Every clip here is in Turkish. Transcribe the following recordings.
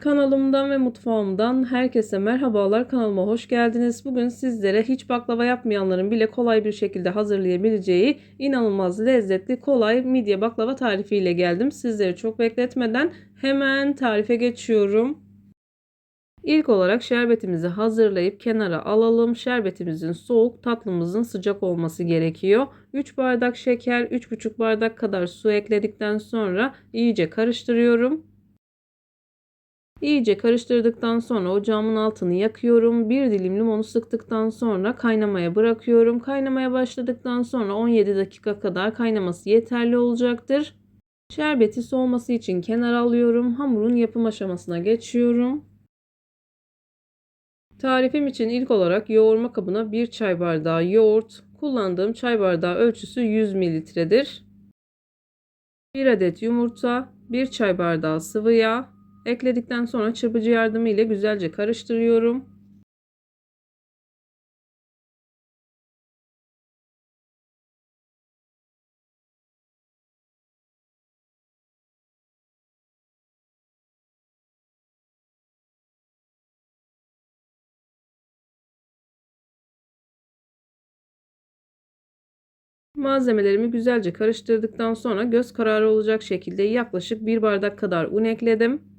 Kanalımdan ve mutfağımdan herkese merhabalar. Kanalıma hoş geldiniz. Bugün sizlere hiç baklava yapmayanların bile kolay bir şekilde hazırlayabileceği inanılmaz lezzetli kolay midye baklava tarifiyle geldim. Sizleri çok bekletmeden hemen tarife geçiyorum. İlk olarak şerbetimizi hazırlayıp kenara alalım. Şerbetimizin soğuk, tatlımızın sıcak olması gerekiyor. 3 bardak şeker, 3,5 bardak kadar su ekledikten sonra iyice karıştırıyorum. İyice karıştırdıktan sonra ocağımın altını yakıyorum. Bir dilim limonu sıktıktan sonra kaynamaya bırakıyorum. Kaynamaya başladıktan sonra 17 dakika kadar kaynaması yeterli olacaktır. Şerbeti soğuması için kenara alıyorum. Hamurun yapım aşamasına geçiyorum. Tarifim için ilk olarak yoğurma kabına 1 çay bardağı yoğurt, kullandığım çay bardağı ölçüsü 100 mililitredir. 1 adet yumurta, 1 çay bardağı sıvı yağ, ekledikten sonra çırpıcı yardımı ile güzelce karıştırıyorum. Malzemelerimi güzelce karıştırdıktan sonra göz kararı olacak şekilde yaklaşık bir bardak kadar un ekledim.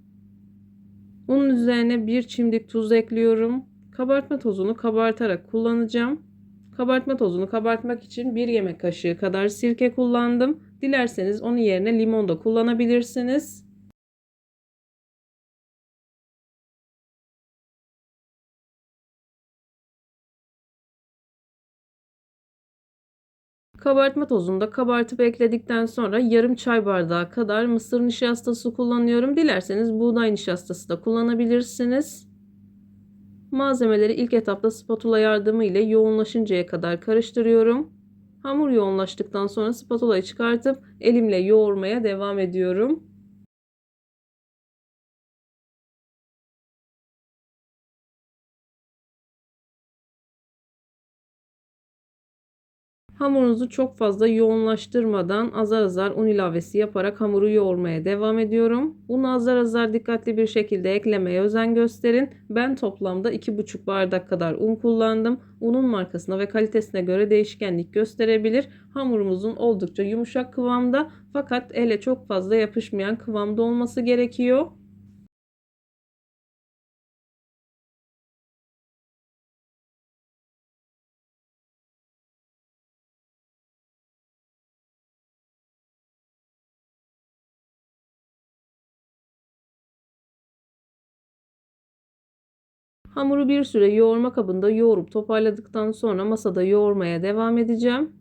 Unun üzerine bir çimdik tuz ekliyorum. Kabartma tozunu kabartarak kullanacağım. Kabartma tozunu kabartmak için bir yemek kaşığı kadar sirke kullandım. Dilerseniz onun yerine limon da kullanabilirsiniz. Kabartma tozunu da kabartıp ekledikten sonra yarım çay bardağı kadar mısır nişastası kullanıyorum. Dilerseniz buğday nişastası da kullanabilirsiniz. Malzemeleri ilk etapta spatula yardımı ile yoğunlaşıncaya kadar karıştırıyorum. Hamur yoğunlaştıktan sonra spatulayı çıkartıp elimle yoğurmaya devam ediyorum. Hamurunuzu çok fazla yoğunlaştırmadan azar azar un ilavesi yaparak hamuru yoğurmaya devam ediyorum. Unu azar azar dikkatli bir şekilde eklemeye özen gösterin. Ben toplamda 2,5 bardak kadar un kullandım. Unun markasına ve kalitesine göre değişkenlik gösterebilir. Hamurumuzun oldukça yumuşak kıvamda fakat ele çok fazla yapışmayan kıvamda olması gerekiyor. Hamuru bir süre yoğurma kabında yoğurup toparladıktan sonra masada yoğurmaya devam edeceğim.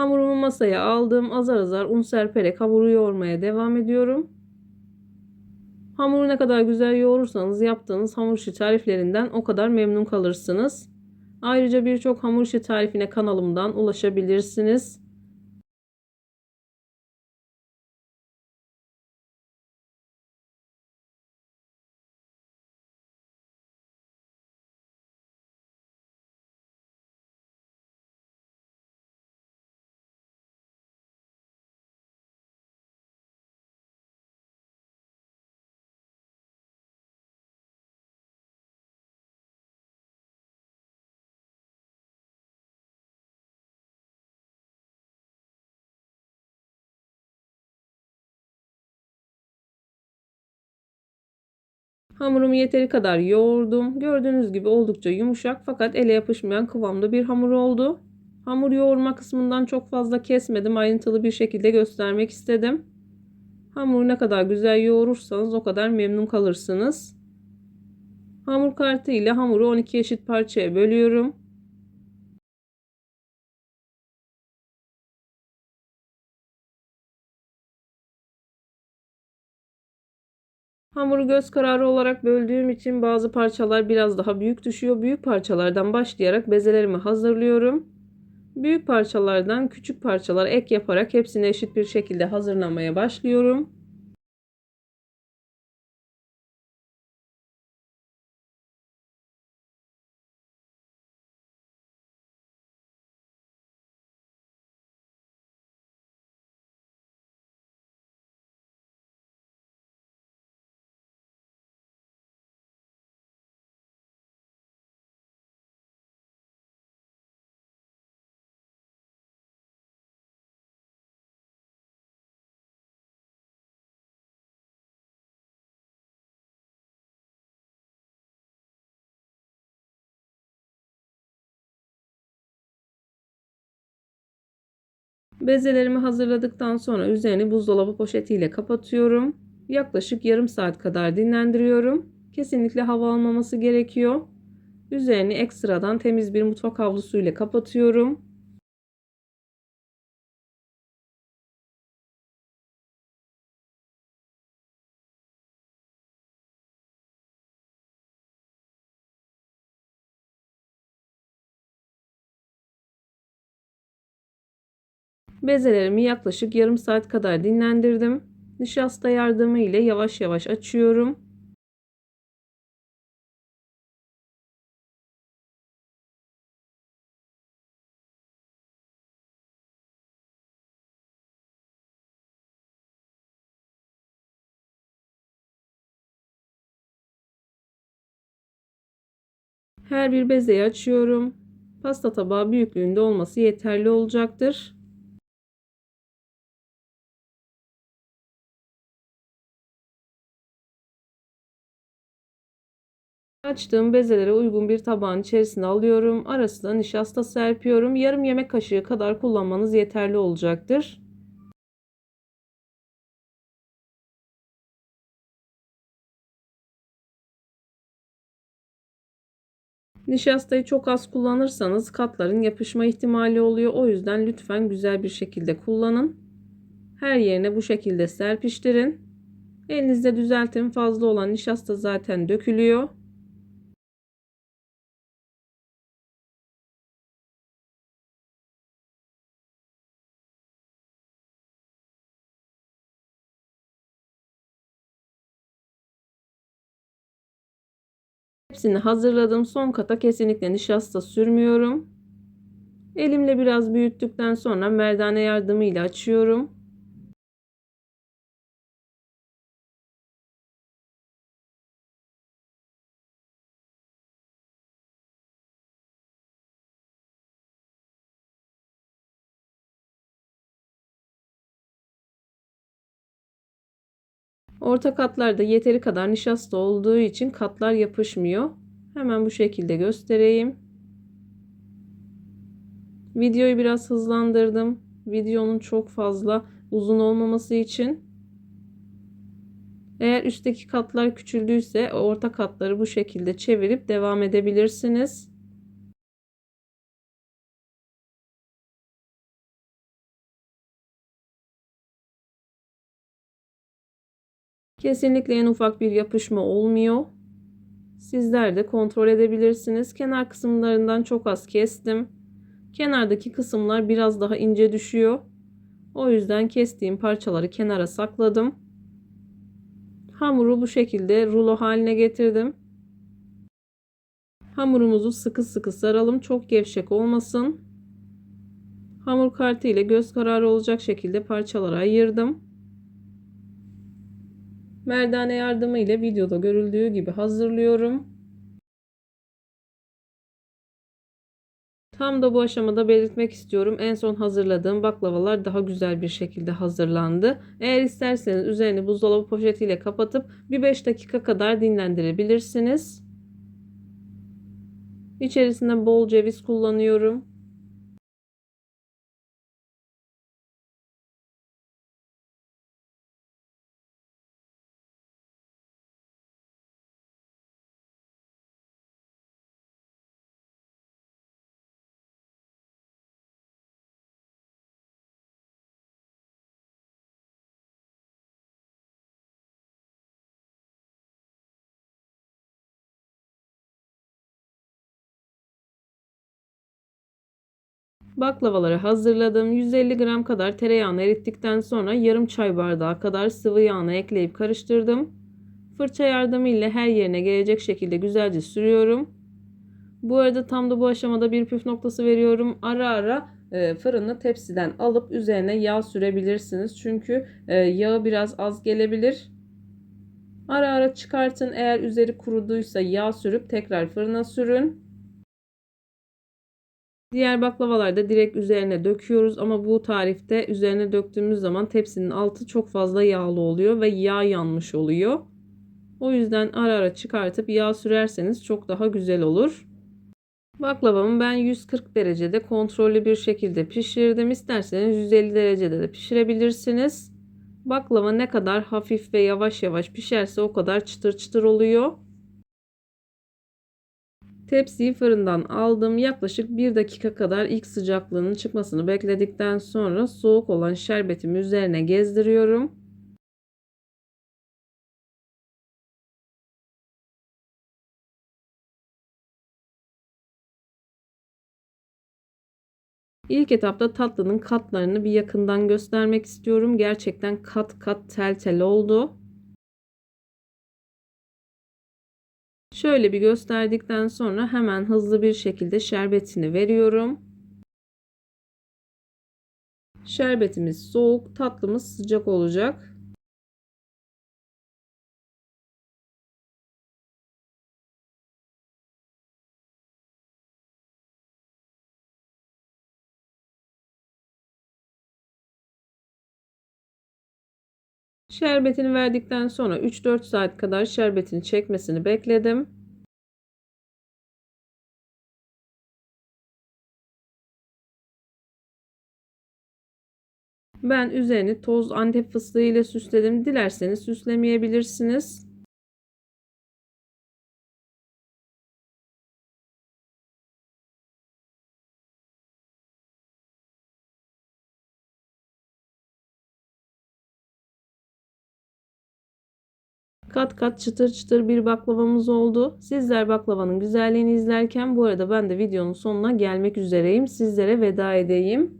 Hamurumu masaya aldım. Azar azar un serperek hamuru yoğurmaya devam ediyorum. Hamuru ne kadar güzel yoğurursanız yaptığınız hamur işi tariflerinden o kadar memnun kalırsınız. Ayrıca birçok hamur işi tarifine kanalımdan ulaşabilirsiniz. Hamurumu yeteri kadar yoğurdum. Gördüğünüz gibi oldukça yumuşak fakat ele yapışmayan kıvamda bir hamur oldu. Hamur yoğurma kısmından çok fazla kesmedim. Ayrıntılı bir şekilde göstermek istedim. Hamuru ne kadar güzel yoğurursanız o kadar memnun kalırsınız. Hamur kartı ile hamuru 12 eşit parçaya bölüyorum. Hamuru göz kararı olarak böldüğüm için bazı parçalar biraz daha büyük düşüyor. Büyük parçalardan başlayarak bezelerimi hazırlıyorum. Büyük parçalardan küçük parçalar ek yaparak hepsini eşit bir şekilde hazırlamaya başlıyorum. Bezelerimi hazırladıktan sonra üzerini buzdolabı poşetiyle kapatıyorum. Yaklaşık yarım saat kadar dinlendiriyorum. Kesinlikle hava almaması gerekiyor. Üzerini ekstradan temiz bir mutfak havlusu ile kapatıyorum. Bezelerimi yaklaşık yarım saat kadar dinlendirdim. Nişasta yardımı ile yavaş yavaş açıyorum. Her bir bezeyi açıyorum. Pasta tabağı büyüklüğünde olması yeterli olacaktır. Açtığım bezelere uygun bir tabağın içerisine alıyorum. Arasına nişasta serpiyorum. Yarım yemek kaşığı kadar kullanmanız yeterli olacaktır. Nişastayı çok az kullanırsanız katların yapışma ihtimali oluyor. O yüzden lütfen güzel bir şekilde kullanın. Her yerine bu şekilde serpiştirin. Elinizde düzeltin fazla olan nişasta zaten dökülüyor. Hepsini hazırladım. Son kata kesinlikle nişasta sürmüyorum. Elimle biraz büyüttükten sonra merdane yardımıyla açıyorum. Orta katlarda yeteri kadar nişasta olduğu için katlar yapışmıyor. Hemen bu şekilde göstereyim. Videoyu biraz hızlandırdım. Videonun çok fazla uzun olmaması için. Eğer üstteki katlar küçüldüyse orta katları bu şekilde çevirip devam edebilirsiniz. Kesinlikle en ufak bir yapışma olmuyor. Sizler de kontrol edebilirsiniz. Kenar kısımlarından çok az kestim. Kenardaki kısımlar biraz daha ince düşüyor. O yüzden kestiğim parçaları kenara sakladım. Hamuru bu şekilde rulo haline getirdim. Hamurumuzu sıkı sıkı saralım. Çok gevşek olmasın. Hamur kartı ile göz kararı olacak şekilde parçalara ayırdım. Merdane yardımı ile videoda görüldüğü gibi hazırlıyorum. Tam da bu aşamada belirtmek istiyorum. En son hazırladığım baklavalar daha güzel bir şekilde hazırlandı. Eğer isterseniz üzerini buzdolabı poşetiyle kapatıp bir 5 dakika kadar dinlendirebilirsiniz. İçerisinde bol ceviz kullanıyorum. Baklavaları hazırladım. 150 gram kadar tereyağını erittikten sonra yarım çay bardağı kadar sıvı yağını ekleyip karıştırdım. Fırça yardımıyla her yerine gelecek şekilde güzelce sürüyorum. Bu arada tam da bu aşamada bir püf noktası veriyorum. Ara ara e, fırını tepsiden alıp üzerine yağ sürebilirsiniz. Çünkü e, yağı biraz az gelebilir. Ara ara çıkartın. Eğer üzeri kuruduysa yağ sürüp tekrar fırına sürün. Diğer baklavalarda direkt üzerine döküyoruz ama bu tarifte üzerine döktüğümüz zaman tepsinin altı çok fazla yağlı oluyor ve yağ yanmış oluyor. O yüzden ara ara çıkartıp yağ sürerseniz çok daha güzel olur. Baklavamı ben 140 derecede kontrollü bir şekilde pişirdim. İsterseniz 150 derecede de pişirebilirsiniz. Baklava ne kadar hafif ve yavaş yavaş pişerse o kadar çıtır çıtır oluyor. Tepsiyi fırından aldım. Yaklaşık 1 dakika kadar ilk sıcaklığının çıkmasını bekledikten sonra soğuk olan şerbetimi üzerine gezdiriyorum. İlk etapta tatlının katlarını bir yakından göstermek istiyorum. Gerçekten kat kat tel tel oldu. Şöyle bir gösterdikten sonra hemen hızlı bir şekilde şerbetini veriyorum. Şerbetimiz soğuk, tatlımız sıcak olacak. Şerbetini verdikten sonra 3-4 saat kadar şerbetini çekmesini bekledim. Ben üzerini toz antep fıstığı ile süsledim. Dilerseniz süslemeyebilirsiniz. Kat kat çıtır çıtır bir baklavamız oldu. Sizler baklavanın güzelliğini izlerken bu arada ben de videonun sonuna gelmek üzereyim. Sizlere veda edeyim.